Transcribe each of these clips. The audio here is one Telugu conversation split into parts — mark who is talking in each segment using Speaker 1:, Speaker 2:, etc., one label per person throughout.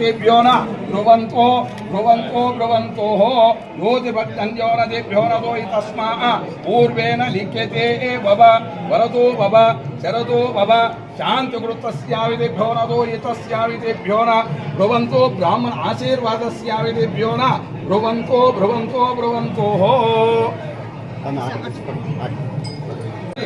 Speaker 1: दिव्यो न ब्रुवन्तो ब्रुवन्तो न दिव्यो तस्मा, पूर्वेण लिख्यते भव वरतो भव शरतो भव शान्तिकृतस्याविदेभ्यो न ब्रुवन्तो ब्राह्मण आशीर्वादस्याविदेभ्यो
Speaker 2: न, ब्रुवन्तो ब्रुवन्तो, ब्रुवन्तोः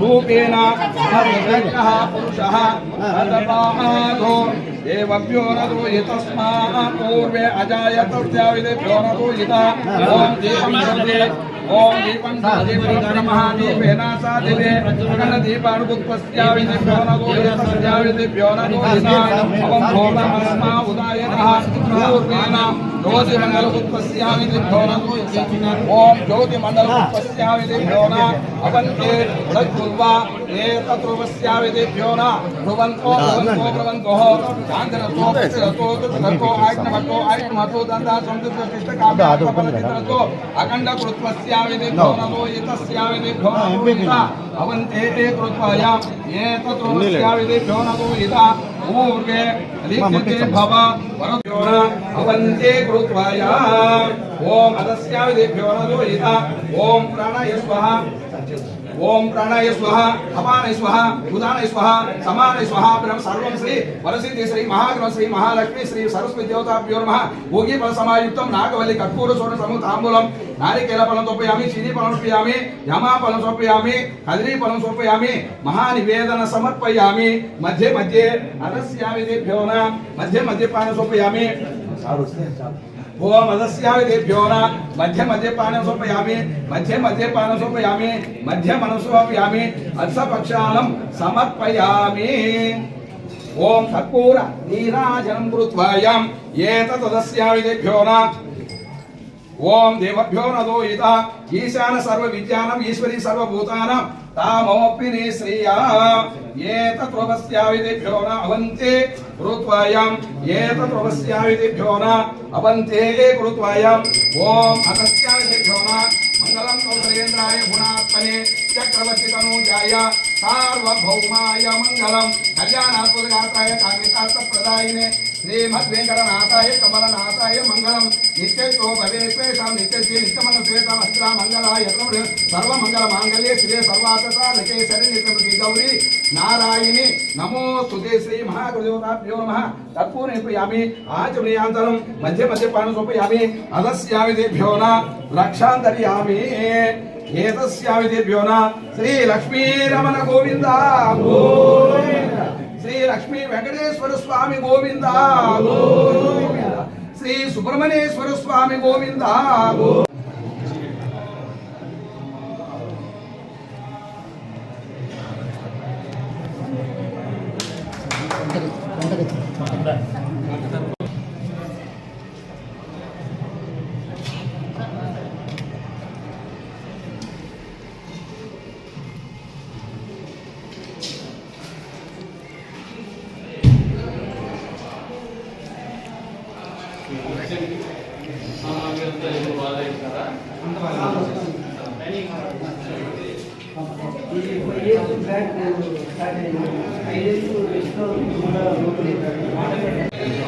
Speaker 1: రూపేణ పురుషः పురుషः అదపాదో దేవభ్యో నదో యతస్మా పూర్వే అజాయతస్యావిదేభ్యో నదో యత ఓం దీపం సర్వే ఓం దీపం సర్వేమః దీపేన సా దివే అఖండ దీపానుపుత్పస్యావిదేభ్యో నదో యతస్యావిదేభ్యో నదో యత ఓం భోమస్మా ఉదాయనః పూర్వేణ జ్యోతిమండలపుత్పస్యావిదేభ్యో నదో యత ఓం జ్యోతిమండలపుత్పస్యావిదేభ్యో న అవంతే తద్గుర్వా ఏ తత్రవస్యావిదేభ్యో న భ్రువంతో భ్రువంతో భ్రువంతో శాంతనతో ప్రతిరతో తృతతో ఆజ్ఞమతో ఆజ్ఞమతో దందా సంతృప్త కృష్ణ కావ్యాత్మపరతిరతో అఖండ కృత్వస్యావిదేభ్యో నమో యతస్యావిదేభ్యో నమో యత అవంతే తే కృత్వాయ ఏ తత్రవస్యావిదేభ్యో నమో యత పూర్వే లిఖ్యతే భవ వరభ్యో న అవంతే కృత్వాయ ఓం అదస్యావిదేభ్యో నమో యత ఓం ప్రాణాయ స్వహ ఓం ప్రాణాయ స్వహ అపానాయ స్వహ ఉదానాయ స్వహ సమానాయ స్వహ బ్రహ్మ సర్వం శ్రీ వరసిద్ధి శ్రీ మహాగ్రహ శ్రీ మహాలక్ష్మి శ్రీ సరస్వతి దేవతాభ్యో నమ. భోగి ఫల సమాయుక్తం నాగవల్లి కర్పూర సోడ సము తాంబూలం నారికేల ఫలం తొప్పయామి చీని ఫలం సోపయామి యమా ఫలం సోపయామి కదిరి ఫలం సోపయామి మహానివేదన సమర్పయామి. మధ్య మధ్య అరస్యామి దేభ్యోన మధ్య మధ్య పాన సోపయామి. చాలు. అదస్యావిదేభ్యో న. మధ్య మధ్య పానం సమర్పయామి. మధ్య మధ్య పానం సమర్పయామి. మధ్య మనసు సమర్పయామి. అత్సపక్షాలం సమర్పయామి. ఓం కర్పూర నీరాజనం కృత్వాయాం ఏతదస్యావిదేభ్యో న. ఓం దేవభ్యో నదో ఇత ఈశాన సర్వ విజ్ఞానం ఈశ్వరీ సర్వభూతానం. తామోపిని శ్రియా. ఏతత్వస్యావిదేభ్యో న అవంతే కృత్వాయాం ఏతత్వస్యావిదేభ్యో న అవంతే కృత్వాయాం ఓం అగస్యావిదేభ్యో న మంగళం కౌసలేంద్రాయ గుణాత్మనే చక్రవర్తి తనూజాయ సార్వభౌమాయ మంగళం. కళ్యాణాత్మగాతాయ కామితార్థప్రదాయినే శ్రీమద్వేంకటనాథాయ కమలనాథాయ మంగళం. నిత్యతో భవేశ్వేషాం నిత్యస్య నిత్యమన శ్వేత మహిళా మంగళాయ సర్వమంగళ మాంగళ్యే శ్రీ సర్వాసత లకేశరి నిత్యమృతి గౌరీ. నారాయణి నమో స్తుతే శ్రీ మహాగురుదేవతాభ్యో నమ. తత్పూర్ణయామి ఆచమనీయాంతరం. మధ్య మధ్య పాన సోపయామి అదస్యావిదేభ్యో న రక్షాంతర్యామి. ఏతస్యావిదేభ్యో న శ్రీ లక్ష్మీరమణ గోవింద గోవింద. శ్రీ లక్ష్మీ వెంకటేశ్వర స్వామి గోవింద గోవింద. శ్రీ సుబ్రహ్మణ్యేశ్వర స్వామి గోవింద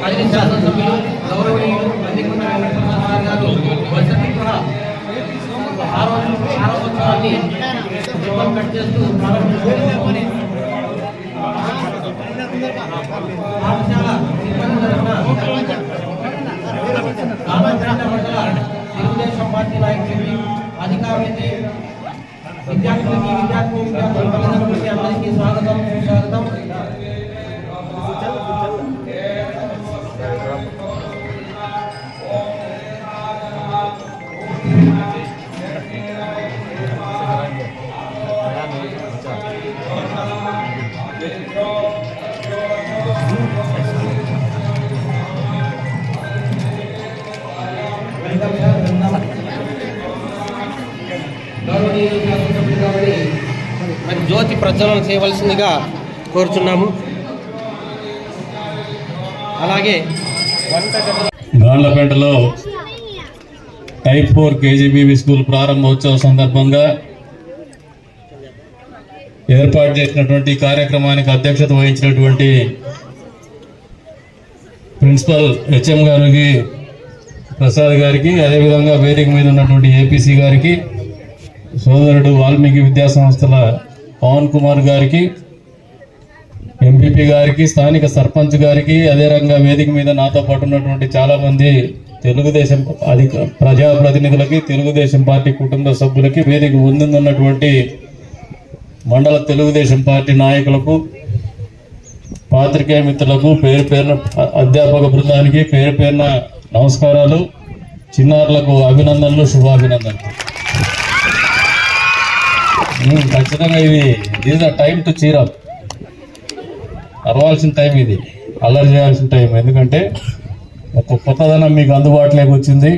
Speaker 3: కదిరి శాసనసభ్యులు గౌరవనీయులు గారు వసతి ఆరో కట్ చేస్తూ పాఠశాల సిబ్బంది తరఫున మండల తెలుగుదేశం పార్టీ అధికారులకి విద్యార్థులకి విద్యార్థి విద్యార్థుల అందరికీ స్వాగతం స్వాగతం. ప్రజ్వలన చేయవలసిందిగా కోరుచున్నాము. అలాగే
Speaker 2: గాండ్లపేటలో టైప్ ఫోర్ కేజీబీవీ స్కూల్ ప్రారంభోత్సవ సందర్భంగా ఏర్పాటు చేసినటువంటి కార్యక్రమానికి అధ్యక్షత వహించినటువంటి ప్రిన్సిపల్ హెచ్ఎం గారికి ప్రసాద్ గారికి అదేవిధంగా వేదిక మీద ఉన్నటువంటి ఏపీసీ గారికి సోదరుడు వాల్మీకి విద్యా సంస్థల పవన్ కుమార్ గారికి ఎంపీపీ గారికి స్థానిక సర్పంచ్ గారికి అదే రంగా వేదిక మీద నాతో పాటు ఉన్నటువంటి చాలా మంది తెలుగుదేశం అధిక ప్రజాప్రతినిధులకి తెలుగుదేశం పార్టీ కుటుంబ సభ్యులకి వేదిక ముందున్నటువంటి మండల తెలుగుదేశం పార్టీ నాయకులకు పాత్రికేయ మిత్రులకు పేరు పేరున అధ్యాపక బృందానికి పేరు పేరున నమస్కారాలు చిన్నారులకు అభినందనలు శుభాభినందనలు. ఖచ్చితంగా ఇది ఇది the time to cheer up అరవాల్సిన time ఇది. అల్లరి చేయాల్సిన టైం. ఎందుకంటే ఒక కొత్తదనం మీకు అందుబాటులోకి వచ్చింది.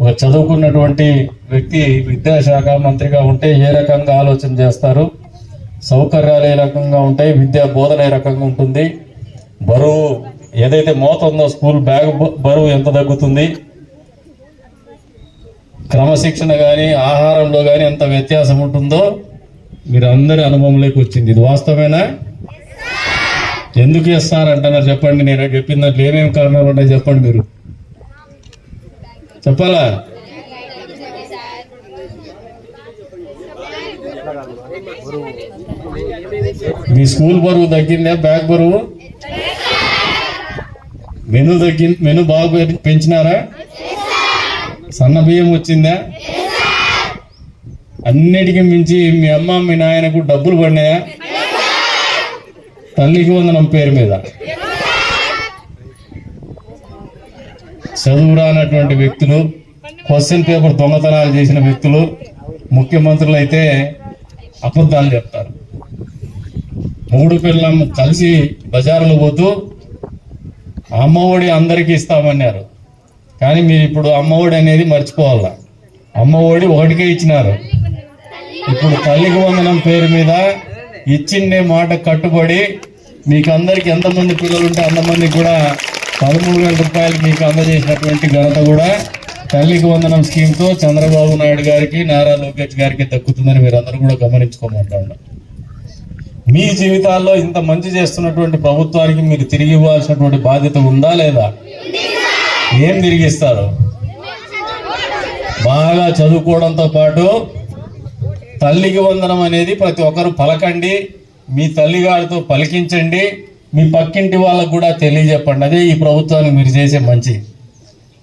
Speaker 2: ఒక చదువుకున్నటువంటి వ్యక్తి విద్యాశాఖ మంత్రిగా ఉంటే ఏ రకంగా ఆలోచన చేస్తారు? సౌకర్యాలు ఏ రకంగా ఉంటాయి? విద్యా బోధన ఏ రకంగా ఉంటుంది? బరువు ఏదైతే మోత ఉందో స్కూల్ బ్యాగ్ బరువు ఎంత తగ్గుతుంది? క్రమశిక్షణ కానీ ఆహారంలో కానీ ఎంత వ్యత్యాసం ఉంటుందో మీరు అందరి అనుభవంలోకి వచ్చింది. ఇది వాస్తవేనా ఎందుకు ఇస్తారంటున్నారు చెప్పండి. నేను చెప్పిన దాంట్లో ఏమేమి కారణాలు ఉన్నాయి చెప్పండి మీరు. చెప్పాలా? మీ స్కూల్ బరువు తగ్గిందా? బ్యాగ్ బరువు? మెను తగ్గింది మెను బాగా పెంచినారా? సన్న బియ్యం వచ్చిందా? అన్నిటికీ మించి మీ అమ్మ మీ నాయనకు డబ్బులు పడినాయా? తల్లికి వందనం పేరు మీద. చదువు వ్యక్తులు క్వశ్చన్ పేపర్ దొంగతనాలు చేసిన వ్యక్తులు ముఖ్యమంత్రులు అయితే అబద్ధాలు చెప్తారు. మూడు పిల్లలు కలిసి బజారులో పోతూ అమ్మఒడి అందరికీ ఇస్తామన్నారు. కానీ మీరు ఇప్పుడు అమ్మఒడి అనేది మర్చిపోవాల? అమ్మఒడి ఒకటికే ఇచ్చినారు. ఇప్పుడు తల్లికి వందనం పేరు మీద ఇచ్చిండే మాట కట్టుబడి మీకు అందరికి ఎంతమంది పిల్లలు ఉంటే అంతమందికి కూడా పదమూడు వేల రూపాయలు మీకు అందజేసినటువంటి ఘనత కూడా తల్లికి వందనం స్కీమ్తో చంద్రబాబు నాయుడు గారికి నారా లోకేష్ గారికి దక్కుతుందని మీరు అందరూ కూడా గమనించుకోమంటున్నారు మీ జీవితాల్లో ఇంత మంచి చేస్తున్నటువంటి ప్రభుత్వానికి మీరు తిరిగి ఇవ్వాల్సినటువంటి బాధ్యత ఉందా లేదా? ఏం తిరిగిస్తారు? బాగా చదువుకోవడంతో పాటు తల్లికి వందనం అనేది ప్రతి ఒక్కరు పలకండి. మీ తల్లిగారితో పలికించండి. మీ పక్కింటి వాళ్ళకు కూడా తెలియజెప్పండి. అదే ఈ ప్రభుత్వానికి మీరు చేసే మంచి.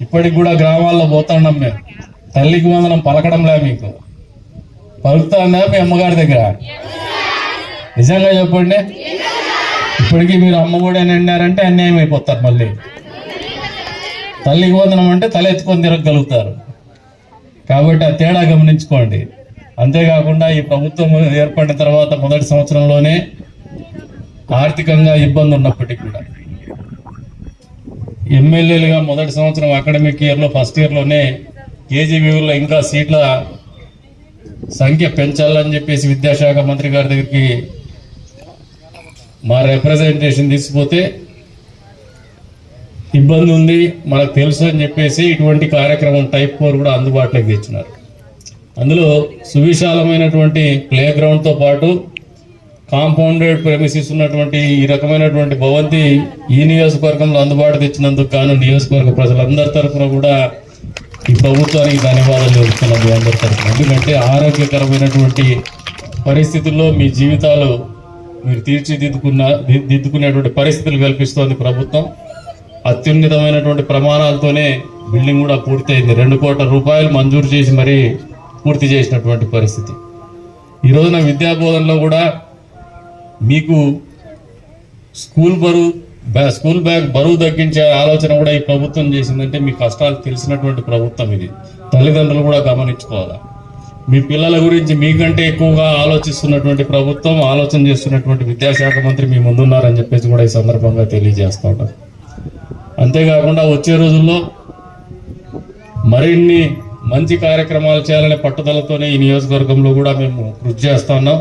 Speaker 2: ఇప్పటికి కూడా గ్రామాల్లో పోతున్నాం మేము. తల్లికి వందనం పలకడంలే మీకు. పలుకుతుందా మీ అమ్మగారి దగ్గర? నిజంగా చెప్పండి. ఇప్పటికీ మీరు అమ్మ కూడా నిండారంటే అన్యాయం అయిపోతారు మళ్ళీ. తల్లికి వందనం అంటే తల ఎత్తుకొని తిరగలుగుతారు కాబట్టి ఆ తేడా గమనించుకోండి. అంతేకాకుండా ఈ ప్రభుత్వం ఏర్పడిన తర్వాత మొదటి సంవత్సరంలోనే ఆర్థికంగా ఇబ్బంది ఉన్నప్పటికీ కూడా. ఎమ్మెల్యేలుగా మొదటి సంవత్సరం అకాడమిక్ ఇయర్లో ఫస్ట్ ఇయర్లోనే కేజీబీలో ఇంకా సీట్ల సంఖ్య పెంచాలని చెప్పేసి విద్యాశాఖ మంత్రి గారి దగ్గరికి మా రిప్రజెంటేషన్ తీసుకుపోతే ఇబ్బంది ఉంది మనకు తెలుసు అని చెప్పేసి ఇటువంటి కార్యక్రమం టైప్ ఫోర్ కూడా అందుబాటులోకి తెచ్చినారు. అందులో సువిశాలమైనటువంటి ప్లే గ్రౌండ్తో పాటు కాంపౌండెడ్ ప్రెమిసిస్ ఉన్నటువంటి ఈ రకమైనటువంటి భవంతి ఈ నియోజకవర్గంలో అందుబాటు తెచ్చినందుకు గాను నియోజకవర్గ ప్రజలందరి తరఫున కూడా ఈ ప్రభుత్వానికి ధన్యవాదాలు తెలుపుతున్నాను అందరి తరఫున ఎందుకంటే ఆరోగ్యకరమైనటువంటి పరిస్థితుల్లో మీ జీవితాలు మీరు తీర్చిదిద్దుకున్న దిద్దుకునేటువంటి పరిస్థితులు కల్పిస్తోంది ప్రభుత్వం. అత్యున్నతమైనటువంటి ప్రమాణాలతోనే బిల్డింగ్ కూడా పూర్తయింది. రెండు కోట్ల రూపాయలు మంజూరు చేసి మరీ పూర్తి చేసినటువంటి పరిస్థితి. ఈ రోజున విద్యా బోధనలో కూడా మీకు స్కూల్ బరువు స్కూల్ బ్యాగ్ బరువు తగ్గించే ఆలోచన కూడా ఈ ప్రభుత్వం చేసిందంటే మీ కష్టాలు తెలిసినటువంటి ప్రభుత్వం ఇది. తల్లిదండ్రులు కూడా గమనించుకోవాలి? మీ పిల్లల గురించి మీకంటే ఎక్కువగా ఆలోచిస్తున్నటువంటి ప్రభుత్వం ఆలోచన చేస్తున్నటువంటి విద్యాశాఖ మంత్రి మీ ముందున్నారని చెప్పేసి కూడా ఈ సందర్భంగా తెలియజేస్తా ఉంటారు అంతేకాకుండా వచ్చే రోజుల్లో మరిన్ని మంచి కార్యక్రమాలు చేయాలనే పట్టుదలతోనే ఈ నియోజకవర్గంలో కూడా మేము కృషి చేస్తున్నాం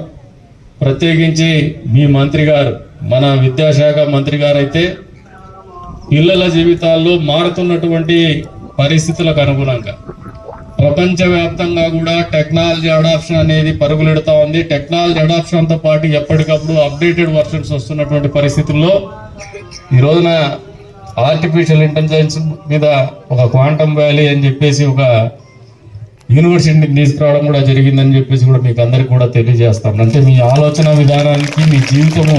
Speaker 2: ప్రత్యేకించి మీ మంత్రి గారు మన విద్యాశాఖ మంత్రి గారు అయితే పిల్లల జీవితాల్లో మారుతున్నటువంటి పరిస్థితులకు అనుగుణంగా ప్రపంచవ్యాప్తంగా కూడా టెక్నాలజీ అడాప్షన్ అనేది పరుగులెడుతూ ఉంది. టెక్నాలజీ అడాప్షన్తో పాటు ఎప్పటికప్పుడు అప్డేటెడ్ వర్షన్స్ వస్తున్నటువంటి పరిస్థితుల్లో ఈ రోజున ఆర్టిఫిషియల్ ఇంటెలిజెన్స్ మీద ఒక క్వాంటమ్ వ్యాలీ అని చెప్పేసి ఒక యూనివర్సిటీని తీసుకురావడం కూడా జరిగిందని చెప్పేసి కూడా మీకు అందరికి కూడా తెలియజేస్తాను. అంటే మీ ఆలోచన విధానానికి మీ జీవితము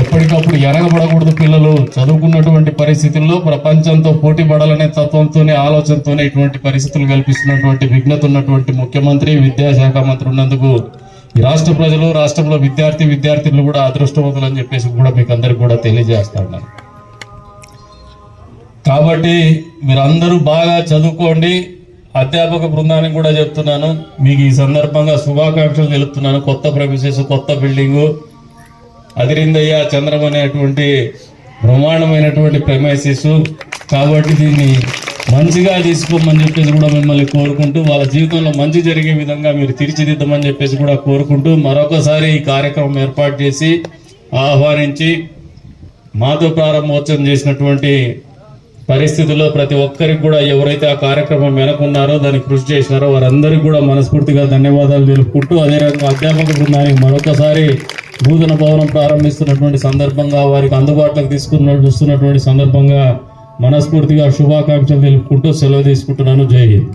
Speaker 2: ఎప్పటికప్పుడు ఎనగబడకూడదు పిల్లలు. చదువుకున్నటువంటి పరిస్థితుల్లో ప్రపంచంతో పోటీ పడాలనే తత్వంతోనే ఆలోచనతోనే ఇటువంటి పరిస్థితులు కల్పిస్తున్నటువంటి విఘ్నత ఉన్నటువంటి ముఖ్యమంత్రి విద్యాశాఖ మంత్రి ఉన్నందుకు ఈ రాష్ట్ర ప్రజలు రాష్ట్రంలో విద్యార్థి విద్యార్థులు కూడా అదృష్టవంతులు అని చెప్పేసి కూడా మీకు అందరికి కూడా తెలియజేస్తాను. కాబట్టి మీరందరూ బాగా చదువుకోండి. అధ్యాపక బృందానికి కూడా చెప్తున్నాను మీకు ఈ సందర్భంగా శుభాకాంక్షలు తెలుపుతున్నాను. కొత్త ప్రొఫెసర్స్ కొత్త బిల్డింగు అదిరిందయ్య చంద్రం అనేటువంటి బ్రహ్మాండమైనటువంటి ప్రెమైసిస్ కాబట్టి దీన్ని మంచిగా తీసుకోమని చెప్పేసి కూడా మిమ్మల్ని కోరుకుంటూ వాళ్ళ జీవితంలో మంచి జరిగే విధంగా మీరు తీర్చిదిద్దమని చెప్పేసి కూడా కోరుకుంటూ మరొకసారి ఈ కార్యక్రమం ఏర్పాటు చేసి ఆహ్వానించి మాతో ప్రారంభోత్సవం చేసినటువంటి పరిస్థితుల్లో ప్రతి ఒక్కరికి కూడా ఎవరైతే ఆ కార్యక్రమం వెనకున్నారో దానికి కృషి చేసినారో వారందరికీ కూడా మనస్ఫూర్తిగా ధన్యవాదాలు తెలుపుకుంటూ అదేవిధంగా అధ్యాపక బృందానికి మరొకసారి భూతన భవనం ప్రారంభిస్తున్నటువంటి సందర్భంగా వారికి అందుబాటులోకి తీసుకున్న చూస్తున్నటువంటి సందర్భంగా మనస్ఫూర్తిగా శుభాకాంక్షలు తెలుపుకుంటూ సెలవు తీసుకుంటున్నాను. జై హింద్.